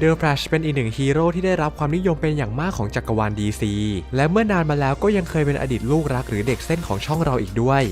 เดอะแฟลชเป็นอีกหนึ่งฮีโร่ที่ได้รับความนิยมเป็นอย่างมากของจักรวาล DC และเมื่อนานมาแล้วก็ยังเคยเป็นอดีตลูกรักหรือเด็กเส้นของช่องเราอีกด้วย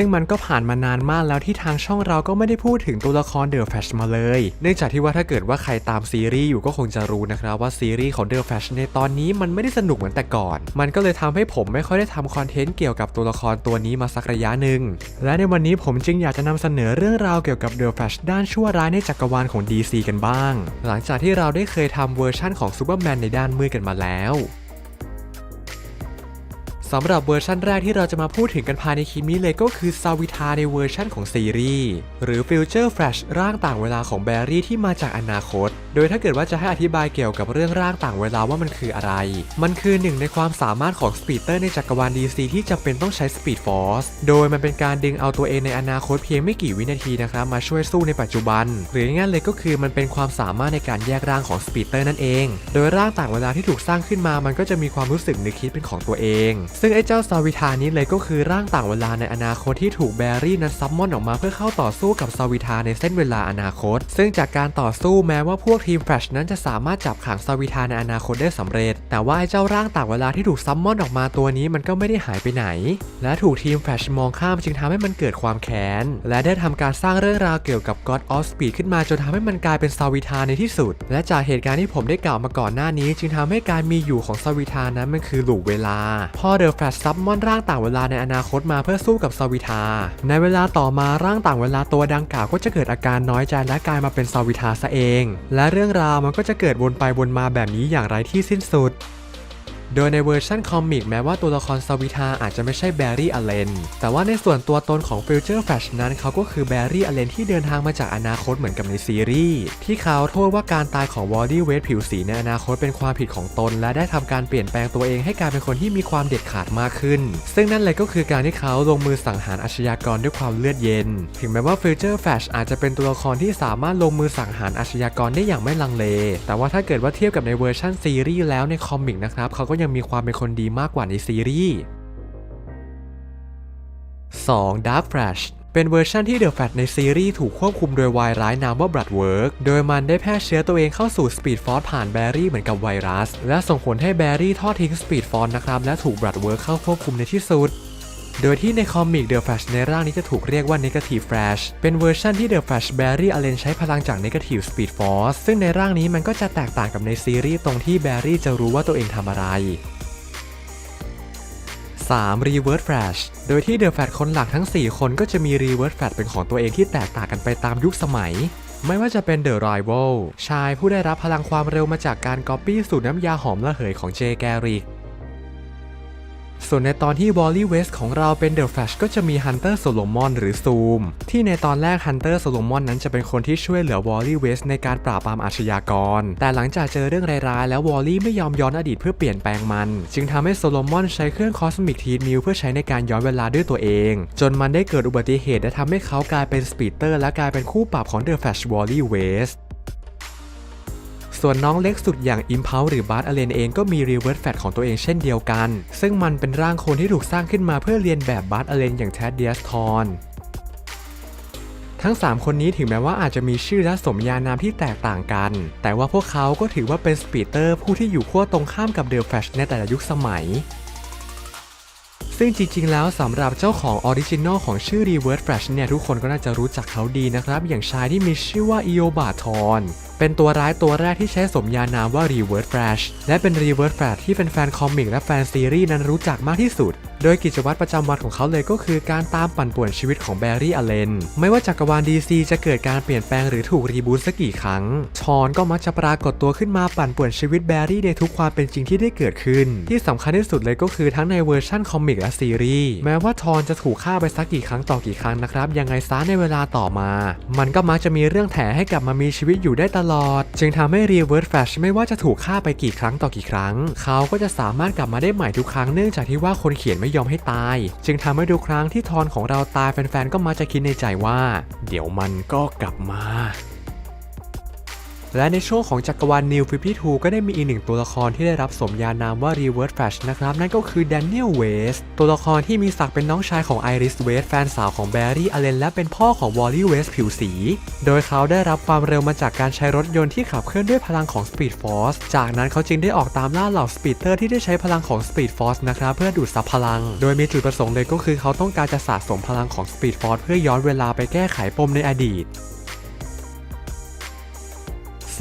ซึ่งมันก็ผ่านมานานมากแล้วที่ทางช่องเราก็ไม่ได้พูดถึงตัวละครเดอะแฟชมาเลย เนื่องจากที่ว่าถ้าเกิดว่าใครตามซีรีส์อยู่ก็คงจะรู้นะครับว่าซีรีส์ของเดอะแฟชในตอนนี้มันไม่ได้สนุกเหมือนแต่ก่อน มันก็เลยทำให้ผมไม่ค่อยได้ทำคอนเทนต์เกี่ยวกับตัวละครตัวนี้มาสักระยะหนึ่ง และในวันนี้ผมจึงอยากจะนำเสนอเรื่องราวเกี่ยวกับเดอะแฟชด้านชั่วร้ายในจักรวาลของ DC กันบ้าง หลังจากที่เราได้เคยทำเวอร์ชั่นของซูเปอร์แมนในด้านมืดกันมาแล้ว สำหรับเวอร์ชั่นแรกที่เราจะมาพูดถึงกันภายในคลิปนี้เลยก็คือซาวิทาในเวอร์ชั่นของซีรีส์หรือ Future Flash ร่างต่างเวลาของแบร์รี่ที่มาจากอนาคต โดยถ้าเกิดว่าจะให้อธิบายเกี่ยวกับเรื่องร่างต่างเวลาว่ามันคืออะไร มันคือหนึ่งในความสามารถของสปีดเตอร์ในจักรวาล DC ที่จำเป็นต้องใช้ Speed Force โดยมันเป็นการดึงเอาตัวเองในอนาคตเพียงไม่กี่วินาทีนะครับมาช่วยสู้ในปัจจุบัน หรือง่ายๆเลยก็คือมันเป็นความสามารถในการแยกร่างของสปีดเตอร์นั่นเอง โดยร่างต่างเวลาที่ถูกสร้างขึ้นมามันก็จะมีความรู้สึกนึกคิดเป็นของตัวเองซึ่งไอ้เจ้าซาวิทานี้เลยก็คือร่างต่างเวลาในอนาคตที่ถูกแบรี่นั้นซัมมอนออกมาเพื่อเข้าต่อสู้กับซาวิทาในเส้นเวลาอนาคต ซึ่งจากการต่อสู้แม้ว่าพวกทีมแฟลชนั้นจะสามารถจับขังซาวิทาในอนาคตได้สำเร็จ แต่ว่าไอ้เจ้าร่างต่างเวลาที่ถูกซัมมอนออกมาตัวนี้มันก็ไม่ได้หายไปไหน และถูกทีมแฟลชมองข้ามจึงทำให้มันเกิดความแค้นและได้ทำการสร้างเรื่องราวเกี่ยวกับ God of Speed ขึ้นมาจนทำให้มันกลายเป็นซาวิทาในที่สุด และจากเหตุการณ์ที่ผมได้กล่าวมาก่อนหน้านี้ จึงทำให้การมีอยู่ของซาวิทานั้นมันคือหลูกเวลาพอเดอะแฟลชซับมอนร่างต่างเวลาในอนาคตมาเพื่อสู้กับซาวิทา ในเวลาต่อมาร่างต่างเวลาตัวดังกล่าวก็จะเกิดอาการน้อยใจและกลายมาเป็นซาวิทาซะเอง และเรื่องราวมันก็จะเกิดวนไปวนมาแบบนี้อย่างไรที่สิ้นสุด โดยในเวอร์ชันคอมิกแม้ว่าตัวละครซาวิทาอาจจะไม่ใช่แบร์รี่อเลนแต่ว่าในส่วนตัวตนของ Future Flash นั้นเขาก็คือแบร์รี่อเลนที่เดินทางมาจากอนาคตเหมือนกับในซีรีส์ที่เขาโทษว่าการตายของวอลดี้เวทผิวสีในอนาคตเป็นความผิดของตน และได้ทำการเปลี่ยนแปลงตัวเองให้กลายเป็นคนที่มีความเด็ดขาดมากขึ้น ซึ่งนั่นเลยก็คือการที่เขาลงมือสังหารอาชญากรด้วยความเลือดเย็น ถึงแม้ว่า Future Flash อาจจะเป็นตัวละครที่สามารถลงมือสังหารอาชญากรได้อย่างไม่ลังเล แต่ว่าถ้าเกิดว่าเทียบกับในเวอร์ชันซีรีส์แล้วในคอมิกนะครับเขาก็ยังมีความเป็นคนดีมากกว่าในซีรีส์ 2. Dark Flash เป็นเวอร์ชันที่เดอะแฟตในซีรีส์ถูกควบคุมโดยวายร้ายนามว่า Bloodwork โดยมันได้แพร่เชื้อตัวเองเข้าสู่ Speed Force ผ่านแบรี่เหมือนกับไวรัส และส่งผลให้แบรี่ทอดทิ้ง Speed Force นะครับ และถูก Bloodwork เข้าควบคุมในที่สุด โดยที่ในคอมิก The Flash ในร่างนี้จะถูกเรียกว่า Negative Flash เป็นเวอร์ชันที่ The Flash Barry Allen ใช้พลังจาก Negative Speed Force ซึ่งในร่างนี้มันก็จะแตกต่างกับในซีรีส์ตรงที่แบรี่จะรู้ว่าตัวเองทำอะไร 3. Reverse Flash โดยที่ The Flash คนหลักทั้ง 4 คนก็จะมี Reverse Flash เป็นของตัวเองที่แตกต่างกันไปตามยุคสมัยไม่ว่าจะเป็น The Rival ชายผู้ได้รับพลังความเร็วมาจากการก๊อปปี้สูตรน้ำยาหอมระเหยของเจแกริก ส่วนในตอนที่ Wally West ของเราเป็น The Flash ก็จะมี Hunter Solomon หรือ Zoom ที่ในตอนแรก Hunter Solomon นั้นจะเป็นคนที่ช่วยเหลือ Wally West ในการปราบปรามอาชญากร แต่หลังจากเจอเรื่องร้ายๆ แล้ว Wally ไม่ยอมย้อนอดีตเพื่อเปลี่ยนแปลงมัน จึงทำให้ Solomon ใช้เครื่อง Cosmic t e a m i l เพื่อใช้ในการย้อนเวลาด้วยตัวเอง จนมันได้เกิดอุบัติเหตุและทำให้เขากลายเป็น Speeder และกลายเป็นคู่ปรับของ The Flash Wally West ส่ ส่วนน้องเล็กสุดอย่าง Impulse หรือบาร์ a อเลนเองก็มี Reverse Fat ของตัวเองเช่นเดียวกัน ซึ่งมันเป็นร่างคนที่ถูกสร้างขึ้นมาเพื่อเรียนแบบบาร์ a อเลนอย่างแทดเดียสทอนทั้ง 3 คนนี้ถึงแม้ว่าอาจจะมีชื่อและสมญานามที่แตกต่างกัน แต่ว่าพวกเขาก็ถือว่าเป็นสปีเตอร์ผู้ที่อยู่ขั้วตรงข้ามกับเดอะแฟชในแต่ละยุคสมัย ซึ่งจริงๆ แล้วสำหรับเจ้าของออริจินอลของชื่อ Reverse Flash เนี่ย ทุกคนก็น่าจะรู้จักเขาดีนะครับ อย่างชายที่มีชื่อว่าอิโอบาทอน เป็นตัวร้ายตัวแรกที่ใช้สมญานามว่า Reverse Flash และเป็น Reverse Flash ที่แฟนๆคอมิกและแฟนซีรีส์นั้นรู้จักมากที่สุด โดยกิจวัตรประจำวันของเขาเลยก็คือการตามปั่นป่วนชีวิตของแบร์รี่อเลน ไม่ว่าจักรวาล DC จะเกิดการเปลี่ยนแปลงหรือถูกรีบูตสักกี่ครั้ง ชอนก็มักจะปรากฏตัวขึ้นมาปั่นป่วนชีวิตแบร์รี่ในทุกความเป็นจริงที่ได้เกิดขึ้น ที่สำคัญที่สุดเลยก็คือทั้งในเวอร์ชั่นคอมิกและซีรีส์ แม้ว่าทอนจะถูกฆ่าไปสักกี่ครั้งต่อกี่ครั้งนะครับ ยังไงซะในเวลาต่อมา มันก็มักจะมีเรื่องแถให้กลับมามีชีวิตอยู่ได้ตลอดจึงทำให้รีเวิร์ดแฟลชไม่ว่าจะถูกฆ่าไปกี่ครั้งต่อกี่ครั้ง เขาก็จะสามารถกลับมาได้ใหม่ทุกครั้งเนื่องจากที่ว่าคนเขียนไม่ยอมให้ตาย จึงทำให้ทุกครั้งที่ทอนของเราตายแฟนๆก็มาจะคิดในใจว่า เดี๋ยวมันก็กลับมา และในช่วงของจักรวาล New 52ก็ได้มีอีกหนึ่งตัวละครที่ได้รับสมญานามว่า Reverse Flash นะครับ นั่นก็คือ Daniel West ตัวละครที่มีศักดิ์เป็นน้องชายของ Iris West แฟนสาวของ Barry Allen และเป็นพ่อของ Wally West ผิวสี โดยเขาได้รับความเร็วมาจากการใช้รถยนต์ที่ขับเคลื่อนด้วยพลังของ Speed Force จากนั้นเขาจึงได้ออกตามล่าเหล่า Speeder ที่ได้ใช้พลังของ Speed Force นะครับเพื่อดูดซับพลัง โดยมีจุดประสงค์เลยก็คือเขาต้องการจะสะสมพลังของ Speed Force เพื่อย้อนเวลาไปแก้ไขปมในอดีต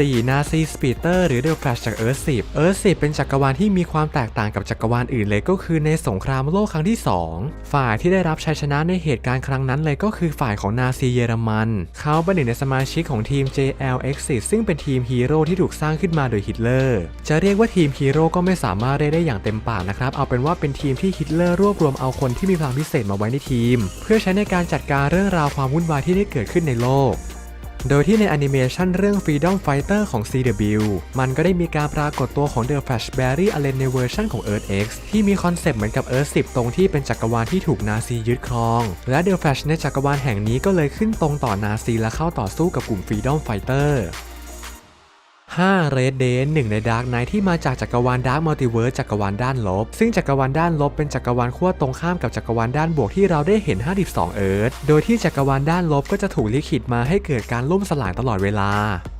4. นาซีสปีเตอร์หรือเดลแฟลชจากเอิร์ธ10เอิร์ธ10เป็นจักรวาลที่มีความแตกต่างกับจักรวาลอื่นเลยก็คือในสงครามโลกครั้งที่ 2 ฝ่ายที่ได้รับชัยชนะในเหตุการณ์ครั้งนั้นเลยก็คือฝ่ายของนาซีเยอรมัน เขาเป็นหนึ่งในสมาชิกของทีม JLX ซึ่งเป็นทีมฮีโร่ที่ถูกสร้างขึ้นมาโดยฮิตเลอร์ จะเรียกว่าทีมฮีโร่ก็ไม่สามารถเรียกได้อย่างเต็มปากนะครับ เอาเป็นว่าเป็นทีมที่ฮิตเลอร์รวบรวมเอาคนที่มีพลังพิเศษมาไว้ในทีม เพื่อใช้ในการจัดการเรื่องราวความวุ่นวายที่ได้เกิดขึ้นในโลก โดยที่ในแอนิเมชันเรื่อง Freedom Fighter ของ CW มันก็ได้มีการปรากฏตัวของ The Flash Barry Allen ในเวอร์ชันของ Earth X ที่มีคอนเซปต์เหมือนกับ Earth 10 ตรงที่เป็นจักรวาลที่ถูกนาซียึดครอง และ The Flash ในจักรวาลแห่งนี้ก็เลยขึ้นตรงต่อนาซีและเข้าต่อสู้กับกลุ่ม Freedom Fighter 5 Red Day หนึ่งใน Dark Knight ที่มาจากจักรวาล Dark Multiverse จักรวาลด้านลบ ซึ่งจักรวาลด้านลบเป็นจักรวาลขั้วตรงข้ามกับจักรวาลด้านบวกที่เราได้เห็น 52 เอิร์ธโดยที่จักรวาลด้านลบก็จะถูกลิขิตมาให้เกิดการล่มสลายตลอดเวลา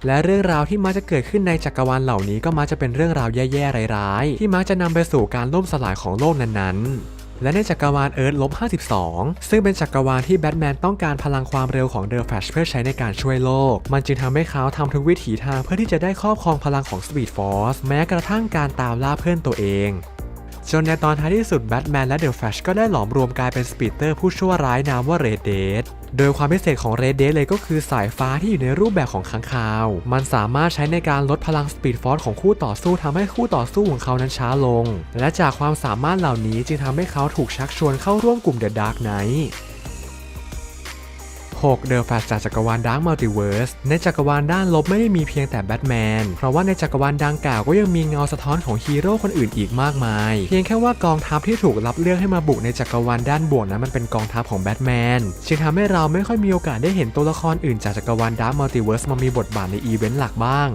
และเรื่องราวที่มักจะเกิดขึ้นในจักรวาลเหล่านี้ก็มักจะเป็นเรื่องราวแย่ๆร้ายๆที่มักจะนำไปสู่การล่มสลายของโลกนั้นๆ และในจักรวาลเอิร์ธลบ52 ซึ่งเป็นจักรวาลที่แบทแมนต้องการพลังความเร็วของเดอะแฟลชเพื่อใช้ในการช่วยโลก มันจึงทำให้เขาทำทุกวิถีทางเพื่อที่จะได้ครอบครองพลังของสปีดฟอร์สแม้กระทั่งการตามล่าเพื่อนตัวเอง จนในตอนท้ายที่สุดแบทแมนและเดอะแฟลชก็ได้หลอมรวมกลายเป็นสปีดเตอร์ผู้ชั่วร้ายนามว่าเรดเดดโดยความพิเศษของเรดเดดเลยก็คือสายฟ้าที่อยู่ในรูปแบบของค้างคาว มันสามารถใช้ในการลดพลังสปีดฟอร์สของคู่ต่อสู้ทำให้คู่ต่อสู้ของเขานั้นช้าลง และจากความสามารถเหล่านี้จึงทำให้เขาถูกชักชวนเข้าร่วมกลุ่มเดอะดาร์กไนท์ 6 The Flash จากจักรวาล Dark Multiverse ในจักรวาลด้านลบไม่ได้มีเพียงแต่แบทแมน เพราะว่าในจักรวาลดังกล่าวก็ยังมีเงาสะท้อนของฮีโร่คนอื่นอีกมากมาย เพียงแค่ว่ากองทัพที่ถูกรับเลือกให้มาบุกในจักรวาลด้านบวกนั้นมันเป็นกองทัพของแบทแมนจึงทำให้เราไม่ค่อยมีโอกาสได้เห็นตัวละครอื่นจากจักรวาล Dark Multiverse มามีบทบาทในอีเวนต์หลักบ้าง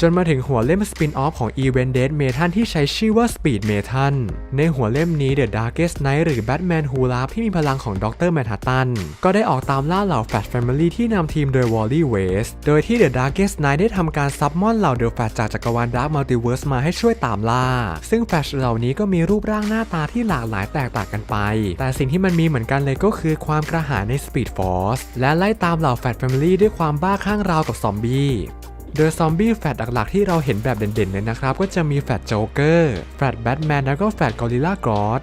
จนมาถึงหัวเล่มสปินออฟของ Event Dead Metal ที่ใช้ชื่อว่า Speed Metal ในหัวเล่มนี้ The Darkest Night หรือ Batman Who Laughs ที่มีพลังของดรแมนฮัตตันก็ได้ออกตามล่าเหล่า Flash Family ที่นำทีมโดย Wally West โดยที่ The Darkest Night ได้ทำการซับมอนเหล่า The Flash จากจักรวาล Dark Multiverse มาให้ช่วยตามล่า ซึ่ง Flash เหล่านี้ก็มีรูปร่างหน้าตาที่หลากหลายแตกต่างกันไป แต่สิ่งที่มันมีเหมือนกันเลยก็คือความกระหายใน Speed Force และไล่ตามเหล่า Flash Family ด้วยความบ้าคลั่งราวกับซอมบี้ โดยซอมบี้แฟดหลักๆที่เราเห็นแบบเด่นๆเลยนะครับ ก็จะมีแฟดโจ๊กเกอร์ แฟดแบทแมนแล้วก็แฟดกอริลลากรอส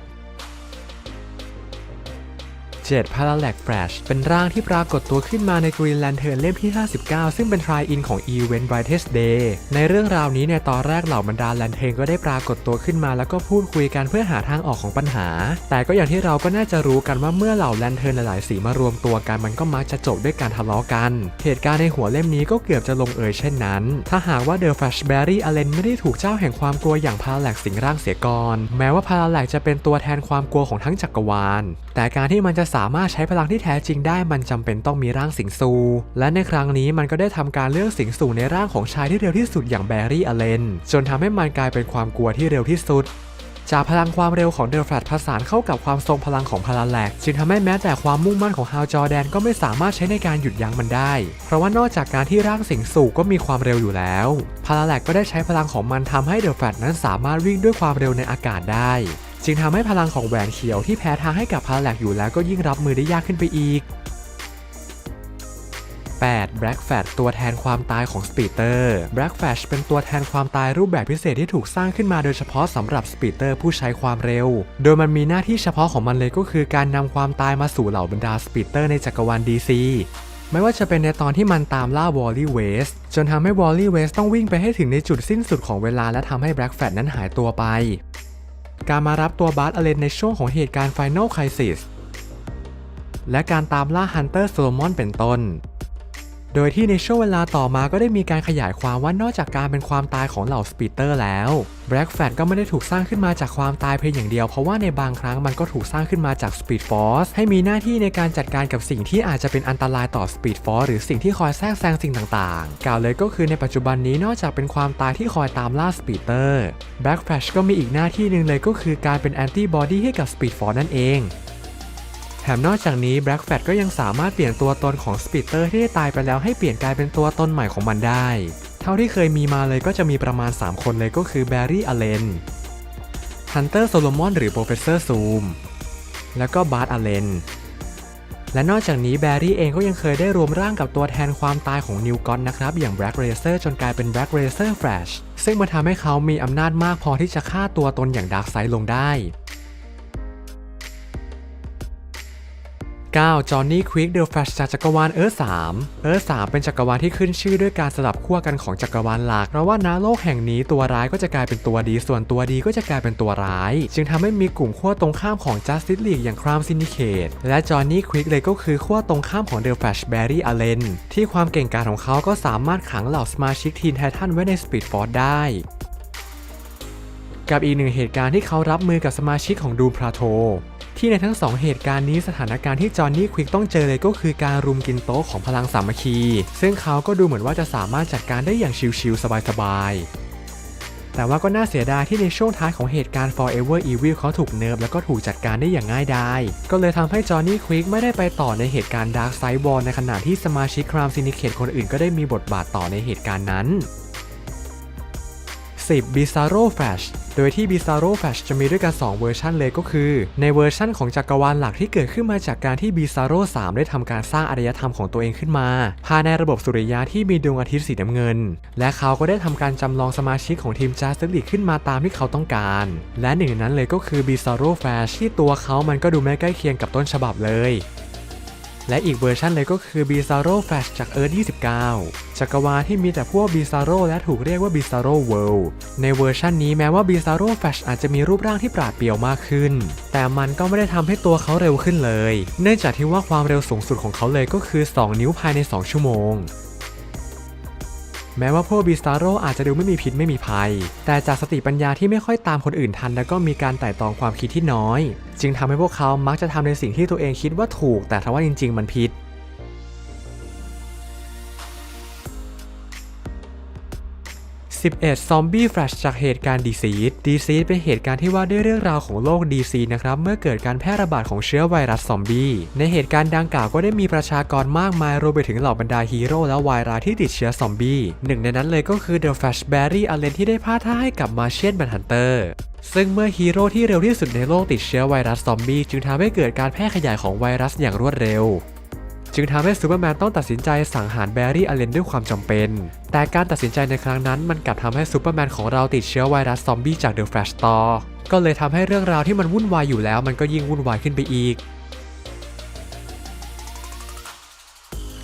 7 Parallax Flash เป็นร่างที่ปรากฏตัวขึ้นมาใน Green Lantern เล่มที่ 59 ซึ่งเป็นทรายอินของ Event Brightest Day ในเรื่องราวนี้เนี่ยตอนแรกเหล่าบรรดาแลนเทนก็ได้ปรากฏตัวขึ้นมาแล้วก็พูดคุยกันเพื่อหาทางออกของปัญหา แต่ก็อย่างที่เราก็น่าจะรู้กันว่าเมื่อเหล่าแลนเทิร์นหลายๆสีมารวมตัวกันมันก็มักจะจบด้วยการทะเลาะกัน เหตุการณ์ในหัวเล่มนี้ก็เกือบจะลงเอยเช่นนั้น ถ้าหากว่าเดอะแฟลชแบร์รี่อเลนไม่ได้ถูกเจ้าแห่งความกลัวอย่างพาราแลกสิงร่างเสียก่อน แม้ว่าพาราแลกจะเป็นตัวแทนความกลัวของทั้งจักรวาลแต่การที่มันจะสามารถใช้พลังที่แท้จริงได้มันจำเป็นต้องมีร่างสิงซูและในครั้งนี้มันก็ได้ทำการเลือกสิงซูในร่างของชายที่เร็วที่สุดอย่างแบร์รี่อเลนจนทำให้มันกลายเป็นความกลัวที่เร็วที่สุดจากพลังความเร็วของเดลแฟลตผสานเข้ากับความทรงพลังของพาราแลกจึงทำให้แม้แต่ความมุ่งมั่นของฮาวจอแดนก็ไม่สามารถใช้ในการหยุดยั้งมันได้ เพราะว่านอกจากการที่ร่างสิงสู่ก็มีความเร็วอยู่แล้วพาราแลกก็ได้ใช้พลังของมันทำให้เดลแฟลตนั้นสามารถวิ่งด้วยความเร็วในอากาศได้ จึงทำให้พลังของแหวนเขียวที่แพ้ทางให้กับพาราแลกอยู่แล้วก็ยิ่งรับมือได้ยากขึ้นไปอีก 8 Black Flash ตัวแทนความตายของ Speeder Black Flash เป็นตัวแทนความตายรูปแบบพิเศษที่ถูกสร้างขึ้นมาโดยเฉพาะสำหรับ Speeder ผู้ใช้ความเร็ว โดยมันมีหน้าที่เฉพาะของมันเลยก็คือการนำความตายมาสู่เหล่าบรรดา Speeder ในจักรวาล DC ไม่ว่าจะเป็นในตอนที่มันตามล่าวอลลี่เวสจนทำให้วอลลี่เวสต้องวิ่งไปให้ถึงในจุดสิ้นสุดของเวลาและทำให้ Black Flash นั้นหายตัวไป การมารับตัวบาร์อเลนในช่วงของเหตุการณ์ Final Crisis และการตามล่าฮันเตอร์โซโลมอนเป็นต้น โดยที่ในช่วงเวลาต่อมาก็ได้มีการขยายความว่านอกจากการเป็นความตายของเหล่าสปีเตอร์แล้ว Black Flag ก็ไม่ได้ถูกสร้างขึ้นมาจากความตายเพียงอย่างเดียว เพราะว่าในบางครั้งมันก็ถูกสร้างขึ้นมาจาก Speed Force ให้มีหน้าที่ในการจัดการกับสิ่งที่อาจจะเป็นอันตรายต่อ Speed Force หรือสิ่งที่คอยแทรกแซงสิ่งต่างๆ กล่าวเลยก็คือในปัจจุบันนี้นอกจากเป็นความตายที่คอยตามล่า Speeder Black Flash ก็มีอีกหน้าที่หนึ่งเลยก็คือการเป็นแอนตี้บอดีให้กับ Speed Force นั่นเอง แถมนอกจากนี้ Black Flag ก็ยังสามารถเปลี่ยนตัวตนของ Speeder ที่ได้ตายไปแล้วให้เปลี่ยนกลายเป็นตัวตนใหม่ของมันได้ เท่าที่เคยมีมาเลยก็จะมีประมาณ 3 คนเลยก็คือ Barry Allen Hunter Solomon หรือ Professor Zoom แล้วก็ Bart Allen และนอกจากนี้แบร์รี่เองก็ยังเคยได้รวมร่างกับตัวแทนความตายของนิวกอนนะครับ อย่าง Black Racer จนกลายเป็น Black Racer Flash ซึ่งมันทำให้เขามีอำนาจมากพอที่จะฆ่าตัวตนอย่าง Darkseid ลงได้ 9. จอห์นนี่ควิกเดอะแฟชจากจักรวาลเอิร์ธ3เอิร์ธ3เป็นจักรวาลที่ขึ้นชื่อด้วยการสลับขั้วกันของจักรวาลหลักเพราะว่าณโลกแห่งนี้ตัวร้ายก็จะกลายเป็นตัวดี ส่วนตัวดีก็จะกลายเป็นตัวร้าย จึงทำให้มีกลุ่มขั้วตรงข้ามของ Justice League อย่าง Crime Syndicate และจอห์นนี่ควิกเลยก็คือขั้วตรงข้ามของเดอะแฟชแบร์รี่อเลนที่ความเก่งกาจของเขาก็สามารถขังเหล่าสมาชิกทีนไททันไว้ใน Speed Force ได้ กับอีกหนึ่งเหตุการณ์ที่เขารับมือกับสมาชิกของดูมพลาโท ที่ในทั้งสองเหตุการณ์นี้สถานการณ์ที่จอห์นนี่ควิกต้องเจอเลยก็คือการรุมกินโต๊ะของพลังสามัคคี ซึ่งเขาก็ดูเหมือนว่าจะสามารถจัดการได้อย่างชิลๆสบายๆ แต่ว่าก็น่าเสียดายที่ในช่วงท้ายของเหตุการณ์ Forever Evil เขาถูกเนิร์ฟแล้วก็ถูกจัดการได้อย่างง่ายดายก็เลยทำให้จอห์นนี่ควิกไม่ได้ไปต่อในเหตุการณ์ Dark Side War ในขณะที่สมาชิก Crime Syndicate คนอื่นก็ได้มีบทบาทต่อในเหตุการณ์นั้น 10 Bizarro Flash โดยที่ Bizarro Flash จะมีด้วยกัน 2 เวอร์ชันเลยก็คือ ในเวอร์ชันของจักรวาลหลักที่เกิดขึ้นมาจากการที่ Bizarro 3 ได้ทำการสร้างอารยธรรมของตัวเองขึ้นมาภายในระบบสุริยะที่มีดวงอาทิตย์สีน้ำเงิน และเขาก็ได้ทำการจำลองสมาชิกของทีม Justice League ขึ้นมาตามที่เขาต้องการ และหนึ่งในนั้นเลยก็คือ Bizarro Flash ที่ตัวเขามันก็ดูไม่ใกล้เคียงกับต้นฉบับเลย และอีกเวอร์ชันเลยก็คือ Bizarro Flash จาก Earth 29 จักรวาลที่มีแต่พวก Bizarro และถูกเรียกว่า Bizarro World ในเวอร์ชันนี้แม้ว่า Bizarro Flash อาจจะมีรูปร่างที่ปราดเปรียวมากขึ้น แต่มันก็ไม่ได้ทำให้ตัวเขาเร็วขึ้นเลย เนื่องจากที่ว่าความเร็วสูงสุดของเขาเลยก็คือ 2 นิ้วภายใน 2 ชั่วโมง แม้ว่าพวกบิสตาโรอาจจะดูไม่มีพิษไม่มีภัย แต่จากสติปัญญาที่ไม่ค่อยตามคนอื่นทัน แล้วก็มีการไต่ตองความคิดที่น้อย จึงทำให้พวกเขามักจะทำในสิ่งที่ตัวเองคิดว่าถูก แต่ทว่าจริง ๆ มันผิด 11 Zombie Flash จากเหตุการณ์ Disease Disease เป็นเหตุการณ์ที่ว่าด้วยเรื่องราวของโรค DC นะครับ เมื่อเกิดการแพร่ระบาดของเชื้อไวรัสซอมบี้ ในเหตุการณ์ดังกล่าวก็ได้มีประชากรมากมายรวมไปถึงเหล่าบรรดาฮีโร่และวายร้ายที่ติดเชื้อซอมบี้ หนึ่งในนั้นเลยก็คือ The Flash Barry Allen ที่ได้พาท่าให้กับ Martian Manhunter ซึ่งเมื่อฮีโร่ที่เร็วที่สุดในโลกติดเชื้อไวรัสซอมบี้จึงทำให้เกิดการแพร่ขยายของไวรัสอย่างรวดเร็ว จึงทำให้ซูเปอร์แมนต้องตัดสินใจสังหารแบร์รี่อเลนด้วยความจำเป็น แต่การตัดสินใจในครั้งนั้นมันกลับทำให้ซูเปอร์แมนของเราติดเชื้อไวรัสซอมบี้จากเดอะแฟลชต่อก็เลยทำให้เรื่องราวที่มันวุ่นวายอยู่แล้วมันก็ยิ่งวุ่นวายขึ้นไปอีก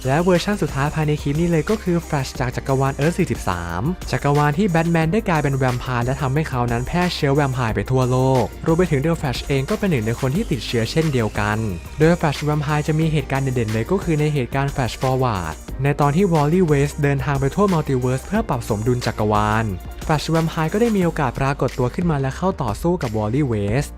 และเวอร์ชันสุดท้ายภายในคลิปนี้เลยก็คือ Flash จากจักรวาล Earth 43 จักรวาลที่แบทแมนได้กลายเป็นแวมไพร์และทำให้เขานั้นแพร่เชื้อแวมไพร์ไปทั่วโลก รวมไปถึงเดอะแฟลชเองก็เป็นหนึ่งในคนที่ติดเชื้อเช่นเดียวกัน โดย Flash แวมไพร์จะมีเหตุการณ์เด่นๆเลยก็คือในเหตุการณ์ Flash Forward ในตอนที่ Wally West เดินทางไปทั่วมัลติเวิร์สเพื่อปรับสมดุลจักรวาล Flash แวมไพร์ก็ได้มีโอกาสปรากฏตัวขึ้นมาและเข้าต่อสู้กับ Wally West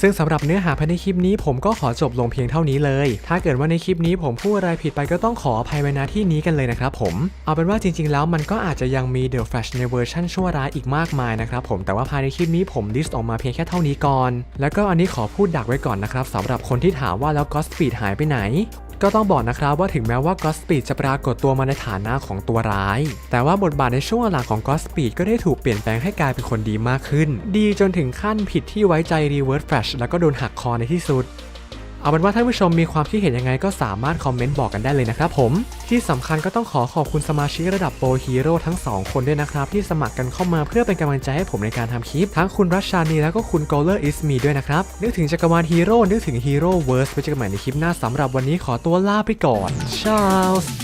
ซึ่งสำหรับเนื้อหาภายในคลิปนี้ผมก็ขอจบลงเพียงเท่านี้เลย ถ้าเกิดว่าในคลิปนี้ผมพูดอะไรผิดไปก็ต้องขออภัยไว้ณที่นี้กันเลยนะครับผม เอาเป็นว่าจริง ๆ แล้วมันก็อาจจะยังมี The Flash ในเวอร์ชั่นชั่วร้ายอีกมากมายนะครับผม แต่ว่าภายในคลิปนี้ผมลิสต์ออกมาเพียงแค่เท่านี้ก่อน แล้วก็อันนี้ขอพูดดักไว้ก่อนนะครับสำหรับคนที่ถามว่าแล้วก็สปีดหายไปไหน ก็ต้องบอกนะครับว่าถึงแม้ว่ากอสปีดจะปรากฏตัวมาในฐานะของตัวร้าย แต่ว่าบทบาทในช่วงหลังของกอสปีดก็ได้ถูกเปลี่ยนแปลงให้กลายเป็นคนดีมากขึ้น ดีจนถึงขั้นผิดที่ไว้ใจรีเวิร์สแฟลชแล้วก็โดนหักคอในที่สุด เอาเป็นว่าท่านผู้ชมมีความคิดเห็นยังไงก็สามารถคอมเมนต์บอกกันได้เลยนะครับผม ที่สำคัญก็ต้องขอขอบคุณสมาชิกระดับโปรฮีโร่ทั้ง 2 คนด้วยนะครับ ที่สมัครกันเข้ามาเพื่อเป็นกำลังใจให้ผมในการทำคลิป ทั้งคุณรัชชานีแล้วก็คุณโกลเลอร์อิสมีด้วยนะครับ นึกถึงจักรวาลฮีโร่นึกถึงฮีโร่เวิร์สไว้เจอกันใหม่ในคลิปหน้าสำหรับวันนี้ขอตัวลาไปก่อนชาลส์